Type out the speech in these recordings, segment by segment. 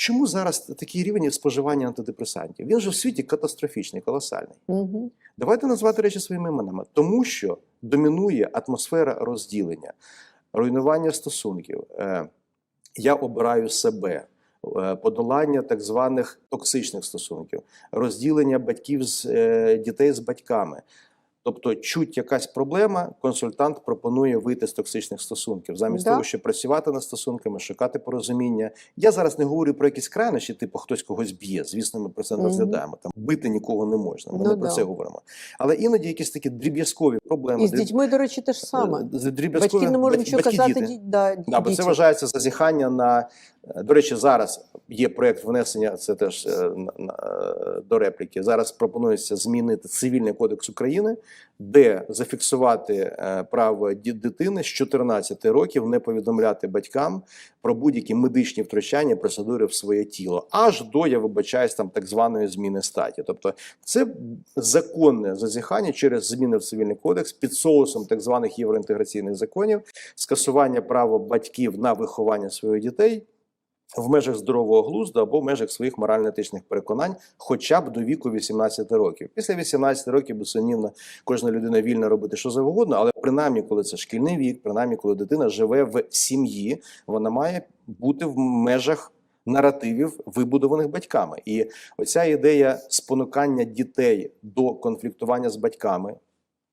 Чому зараз такий рівень споживання антидепресантів? Він же в світі катастрофічний, колосальний. Угу. Давайте назвати речі своїми іменами, тому що домінує атмосфера розділення, руйнування стосунків. Е, Я обираю себе, е, подолання так званих токсичних стосунків, розділення батьків з е, дітей з батьками. Тобто, чуть якась проблема, консультант пропонує вийти з токсичних стосунків, замість Да. того, щоб працювати над стосунками, шукати порозуміння. Я зараз не говорю про якісь крайнощі, типу хтось когось б'є. Звісно, ми про це не розглядаємо. Там бити нікого не можна. Ми Ну не про да. це говоримо. Але іноді якісь такі дріб'язкові проблеми. І з дріб- дітьми, до речі, те ж саме. з- дріб'язкові Батьки не можуть нічого казати діти. ді- да, Да, бо це вважається зазіхання на е, до речі, зараз є проект внесення. Це теж е, на- на- е, до репліки. Зараз пропонується змінити цивільний кодекс України, де зафіксувати е, право дитини з 14 років не повідомляти батькам про будь-які медичні втручання, процедури в своє тіло, аж до я вибачаюсь там так званої зміни статі. Тобто, це законне зазіхання через зміни в цивільний кодекс під соусом так званих євроінтеграційних законів, скасування права батьків на виховання своїх дітей. В межах здорового глузду або в межах своїх морально-етичних переконань, хоча б до віку 18 років. Після 18 років, безсумнівно, кожна людина вільна робити що завгодно, але принаймні, коли це шкільний вік, принаймні, коли дитина живе в сім'ї, вона має бути в межах наративів, вибудованих батьками. І оця ідея спонукання дітей до конфліктування з батьками.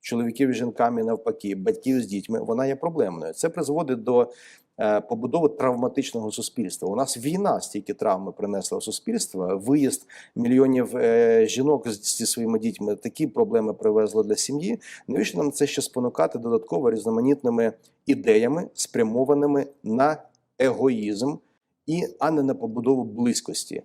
Чоловіків з жінками навпаки, батьків з дітьми, вона є проблемною. Це призводить до е, побудови травматичного суспільства. У нас війна стільки травми принесла в суспільство. Виїзд мільйонів е, жінок зі своїми дітьми такі проблеми привезли для сім'ї. Навіщо нам це ще спонукати додатково різноманітними ідеями, спрямованими на егоїзм, і а не на побудову близькості?